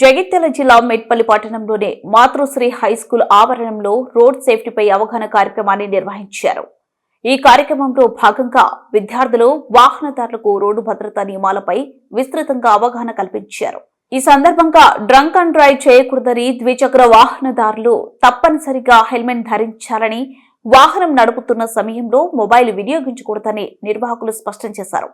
జగిత్యాల జిల్లా మెట్పల్లి పట్టణంలోని Matrusri high school ఆవరణంలో రోడ్ సేఫ్టీపై అవగాహన కార్యక్రమాన్ని నిర్వహించారు. ఈ కార్యక్రమంలో భాగంగా విద్యార్థులు వాహనదారులకు రోడ్డు భద్రతా నియమాలపై విస్తృతంగా అవగాహన కల్పించారు. ఈ సందర్భంగా డ్రంక్ అండ్ డ్రైవ్ చేయకూడదని ద్విచక్ర వాహనదారులు తప్పనిసరిగా హెల్మెట్ ధరించాలని వాహనం నడుపుతున్న సమయంలో మొబైల్ వినియోగించకూడదని నిర్వాహకులు స్పష్టం చేశారు.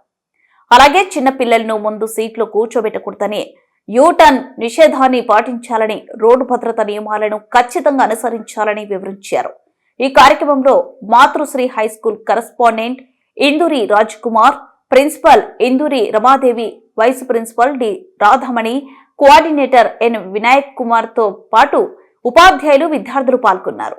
అలాగే చిన్నపిల్లలను ముందు సీట్లో కూర్చోబెట్టకూడదని యూటర్న్ నిషేధాన్ని పాటించాలని రోడ్డు భద్రత నియమాలను ఖచ్చితంగా అనుసరించాలని వివరించారు. ఈ కార్యక్రమంలో Matrusri high school correspondent Induri Raj Kumar principal Induri Ramadevi vice principal D Radhamani coordinator N Vinayak కుమార్తో పాటు ఉపాధ్యాయులు విద్యార్థులు పాల్గొన్నారు.